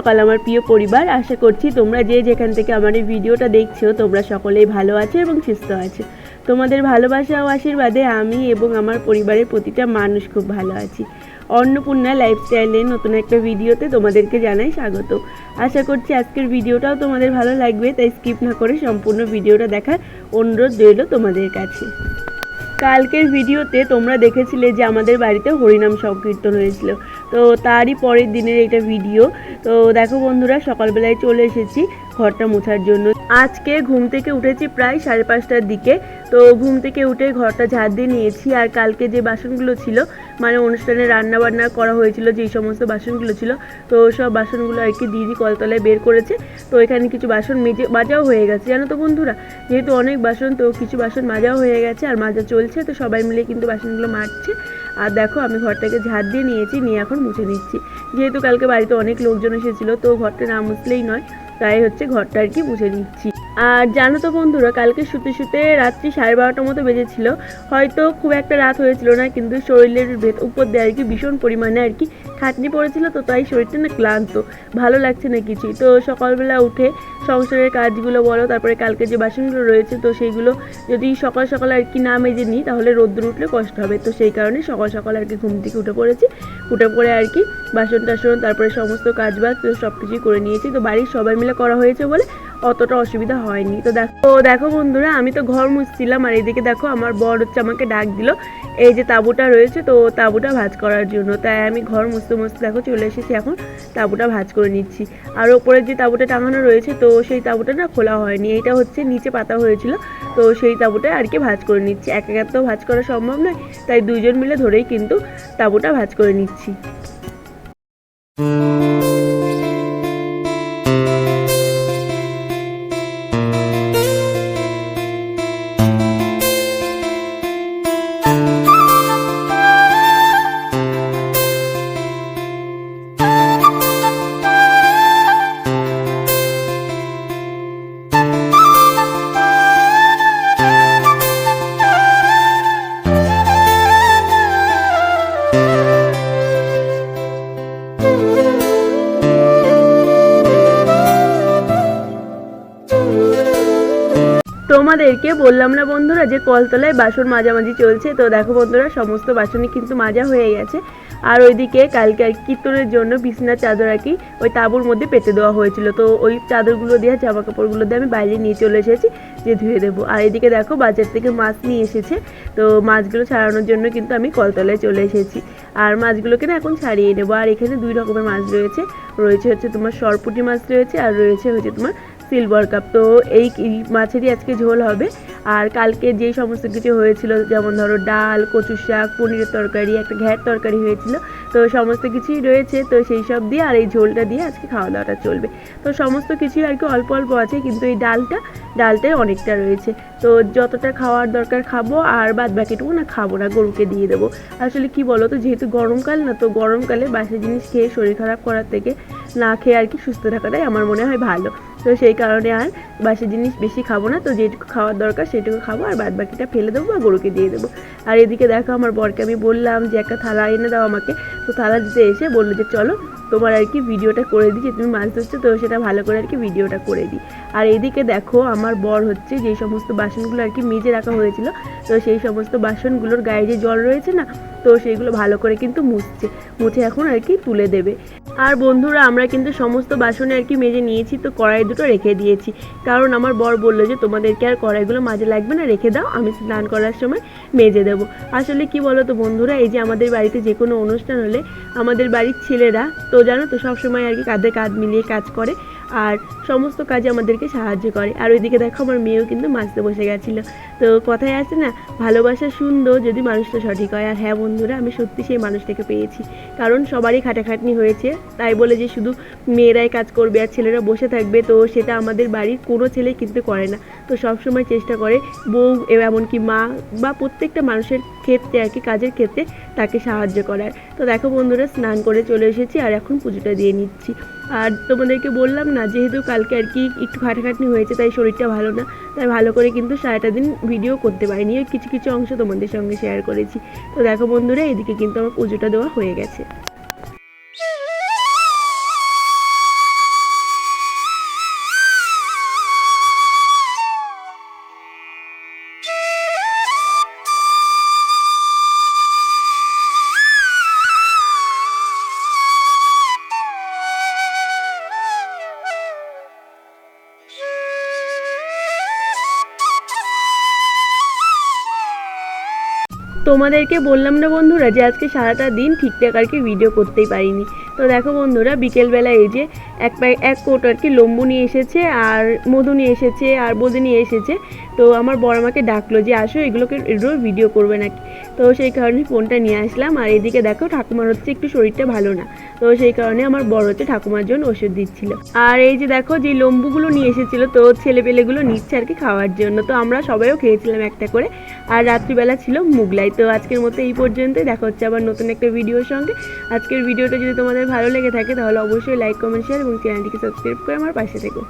সকাল আমার প্রিয় পরিবার, আশা করছি তোমরা যে যেখান থেকে আমার এই ভিডিওটা দেখছ, তোমরা সকলেই ভালো আছো এবং সুস্থ আছো। তোমাদের ভালোবাসা ও আশীর্বাদে আমি এবং আমার পরিবারের প্রতিটা মানুষ খুব ভালো আছি। অন্নপূর্ণা লাইফস্টাইলের নতুন একটা ভিডিওতে তোমাদেরকে জানাই স্বাগত। আশা করছি আজকের ভিডিওটাও তোমাদের ভালো লাগবে, তাই স্কিপ না করে সম্পূর্ণ ভিডিওটা দেখার অনুরোধ রইল তোমাদের কাছে। কালকের ভিডিওতে তোমরা দেখেছিলে যে আমাদের বাড়িতে হরিনাম সংকীর্তন হয়েছিল। তো তারই পরের দিনের এটা ভিডিও তো দেখো বন্ধুরা, সকালবেলায় চলে এসেছি ঘরটা মোছার জন্য। আজকে ঘুম থেকে উঠেছি প্রায় সাড়ে পাঁচটার দিকে। তো ঘুম থেকে উঠে ঘরটা ঝাড় দিয়ে নিয়েছি। আর কালকে যে বাসনগুলো ছিল মানে অনুষ্ঠানে রান্না বান্না করা হয়েছিল, যেই সমস্ত বাসনগুলো ছিল, তো সব বাসনগুলো আর কি দিদি কলতলায় বের করেছে। তো এখানে কিছু বাসন মেজে মাজাও হয়ে গেছে। জানো তো বন্ধুরা, যেহেতু অনেক বাসন, তো কিছু বাসন মাজাও হয়ে গেছে আর মাজা চলছে। তো সবাই মিলে কিন্তু বাসনগুলো মাজছে। আর দেখো, আমি ঘরটাকে ঝাড় দিয়ে নিয়েছি, নিয়ে এখন মুছে নিচ্ছি। যেহেতু কালকে বাড়িতে অনেক লোকজন এসেছিল, তো ঘরটা না মুছলেই নয়, তাই হচ্ছে ঘরটা আর কি মুছে নিচ্ছি। আর জানো তো বন্ধুরা, কালকে শুতে শুতে রাত্রি সাড়ে বারোটার মতো বেজেছিল। হয়তো খুব একটা রাত হয়েছিল না, কিন্তু শরীরের ভেত- উপর দিয়ে আর কি ভীষণ পরিমাণে আর কি খাটনি পড়েছিল, তো তাই শরীরটা না ক্লান্ত। ভালো লাগছে না কিছুই। তো সকালবেলা উঠে সংসারের কাজগুলো বলো, তারপরে কালকে যে বাসনগুলো রয়েছে, তো সেইগুলো যদি সকাল সকাল আর কি না মেজে নিই, তাহলে রোদ্দুর উঠলে কষ্ট হবে। তো সেই কারণে সকাল সকাল আর কি ঘুম থেকে উঠে পড়েছি। উঠে পড়ে আর কি বাসন টাসন, তারপরে সমস্ত কাজ বাজ সব কিছুই করে নিয়েছি। তো বাড়ির সবাই মিলে করা হয়েছে বলে অতটা অসুবিধা হয়নি। তো দেখো তো দেখো বন্ধুরা, আমি তো ঘর মুছছিলাম আর এদিকে দেখো আমার বর হচ্ছে আমাকে ডাক দিল, এই যে তাঁবুটা রয়েছে তো তাঁবুটা ভাজ করার জন্য। তাই আমি ঘর মুছতে মুছতে দেখো চলে এসেছি এখন, তাঁবুটা ভাজ করে নিচ্ছি। আর ওপরে যে তাঁবুটা টাঙানো রয়েছে তো সেই তাঁবুটা না খোলা হয়নি, এইটা হচ্ছে নিচে পাতা হয়েছিল, তো সেই তাঁবুটা আর কি ভাজ করে নিচ্ছি। এক একা তো ভাজ করা সম্ভব নয়, তাই দুইজন মিলে ধরেই কিন্তু তাঁবুটা ভাজ করে নিচ্ছি। তোমাদেরকে বললাম না বন্ধুরা যে কলতলায় বাসন মাঝামাঝি চলছে। তো দেখো বন্ধুরা, সমস্ত বাসনই কিন্তু মাজা হয়ে গেছে। আর ওইদিকে কালকে আর কীর্তনের জন্য বিছনার চাদর আর কি ওই তাঁবুর মধ্যে পেতে দেওয়া হয়েছিল। তো ওই চাদরগুলো দিয়ে জামা কাপড়গুলো দিয়ে আমি বাইরে নিয়ে চলে এসেছি যে ধুয়ে দেবো। আর এদিকে দেখো বাজার থেকে মাছ নিয়ে এসেছে। তো মাছগুলো ছাড়ানোর জন্য কিন্তু আমি কলতলায় চলে এসেছি। আর মাছগুলোকে না এখন ছাড়িয়ে নেব। আর এখানে দুই রকমের মাছ রয়েছে। রয়েছে হচ্ছে তোমার সরপুটি মাছ রয়েছে আর রয়েছে হচ্ছে তোমার সিলভার কাপ তো এই মাছেরই আজকে ঝোল হবে। আর কালকে যে সমস্ত কিছু হয়েছিল, যেমন ধরো ডাল কচু শাক, পনিরের তরকারি, একটা ঘ্যাট তরকারি হয়েছিল, তো সমস্ত কিছুই রয়েছে, তো সেই সব দিয়ে আর এই ঝোলটা দিয়ে আজকে খাওয়া দাওয়াটা চলবে। তো সমস্ত কিছুই আর কি অল্প অল্প আছে, কিন্তু এই ডালটা ডালটাই অনেকটা রয়েছে। তো যতটা খাওয়ার দরকার খাব, আর বাদ বাকিটুকু না খাব না, গরুকে দিয়ে দেবো। আসলে কি বলো তো যেহেতু গরমকাল না, তো গরমকালে বাসি জিনিস খেয়ে শরীর খারাপ করার থেকে না খেয়ে আর কি সুস্থ থাকাটাই আমার মনে হয় ভালো। তো সেই কারণে আর বাসি জিনিস বেশি খাব না, তো যেটুকু খাওয়ার দরকার সেটুকু খাব, আর বাদ বাকিটা ফেলে দেবো বা গরুকে দিয়ে দেবো। আর এদিকে দেখো, আমার বরকে আমি বললাম যে, একটা থালা এনে দাও আমাকে। তো থালা দিতে এসে বলল যে, চলো তোমার আর কি ভিডিওটা করে দিই, যে তুমি মাছ ধরছো তো সেটা ভালো করে আর কি ভিডিওটা করে দিই। আর এদিকে দেখো, আমার বর হচ্ছে যে সমস্ত বাসনগুলো আর কি মেজে রাখা হয়েছিল, তো সেই সমস্ত বাসনগুলোর গায়ে যে জল রয়েছে না, তো সেইগুলো ভালো করে কিন্তু মুছছে, মুছে এখন আর কি তুলে দেবে। আর বন্ধুরা, আমরা কিন্তু সমস্ত বাসনে আর কি মেজে নিয়েছি, তো কড়াই দুটো রেখে দিয়েছি। কারণ আমার বর বলল যে, তোমাদেরকে আর কড়াইগুলো মাঝে লাগবে না, রেখে দাও, আমি স্নান করার সময় মেজে দেবো। আসলে কি বলো তো বন্ধুরা, এই যে আমাদের বাড়িতে যে কোনো অনুষ্ঠান হলে আমাদের বাড়ির ছেলেরা, তো জানো তো, সবসময় আর কি কাঁধে কাঁধ মিলিয়ে কাজ করে। আর সমস্ত কাজে আমাদেরকে সাহায্য করে। আর ওইদিকে দেখো আমার মেয়েও কিন্তু মাছতে বসে গেছিল। তো কথায় আছে না, ভালোবাসা সুন্দর যদি মানুষটা সঠিক হয়। আর হ্যাঁ বন্ধুরা, আমি সত্যি সেই মানুষটাকে পেয়েছি। কারণ সবারই খাটাখাটনি হয়েছে। তাই বলে যে শুধু মেয়েরাই কাজ করবে আর ছেলেরা বসে থাকবে, তো সেটা আমাদের বাড়ির কোনো ছেলে কিন্তু করে না। তো সবসময় চেষ্টা করে বউ, এমনকি মা বা প্রত্যেকটা মানুষের ক্ষেত্রে আর কি, কাজের ক্ষেত্রে তাকে সাহায্য করার। তো দেখো বন্ধুরা, স্নান করে চলে এসেছি আর এখন পুজোটা দিয়ে নিচ্ছি। আর তোমাদেরকে বললাম না, যেহেতু কালকে আর কি একটু খাটাখাটনি হয়েছে, তাই শরীরটা ভালো না। তাই ভালো করে কিন্তু সারাটা দিন ভিডিও করতে পারিনি। কিছু কিছু অংশ তোমাদের সঙ্গে শেয়ার করেছি। তো দেখো বন্ধুরা, এদিকে কিন্তু আমার পুজোটা দেওয়া হয়ে গেছে। তোমাদেরকে বললাম না বন্ধুরা যে আজকে সারাটা দিন ঠিকঠাক আর কি ভিডিও করতেই পারিনি। তো দেখো বন্ধুরা, বিকেলবেলা এই যে এক এক কোট আর কি লম্বু নিয়ে এসেছে আর মধু নিয়ে এসেছে আর বোঁদে নিয়ে এসেছে। তো আমার বড় আমাকে ডাকলো যে, আসো, এগুলোকে এগুলো ভিডিও করবে নাকি? তো সেই কারণে ফোনটা নিয়ে আসলাম। আর এদিকে দেখো, ঠাকুমার হচ্ছে একটু শরীরটা ভালো না। তো সেই কারণে আমার বড় হচ্ছে ঠাকুমার জন্য ওষুধ দিচ্ছিল। আর এই যে দেখো, যে লম্বুগুলো নিয়ে এসেছিল, তো ছেলেপেলেগুলো নিচ্ছে আর কি খাওয়ার জন্য। তো আমরা সবাইও খেয়েছিলাম একটা করে। আর রাত্রিবেলা ছিল মুগলাই। তো আজকের মতো এই পর্যন্তই। দেখা হচ্ছে আবার নতুন একটা ভিডিওর সঙ্গে। আজকের ভিডিওটা যদি তোমাদের ভালো লেগে থাকে, তাহলে অবশ্যই লাইক কমেন্ট শেয়ার এবং চ্যানেলটিকে সাবস্ক্রাইব করে আমার পাশে থেকো।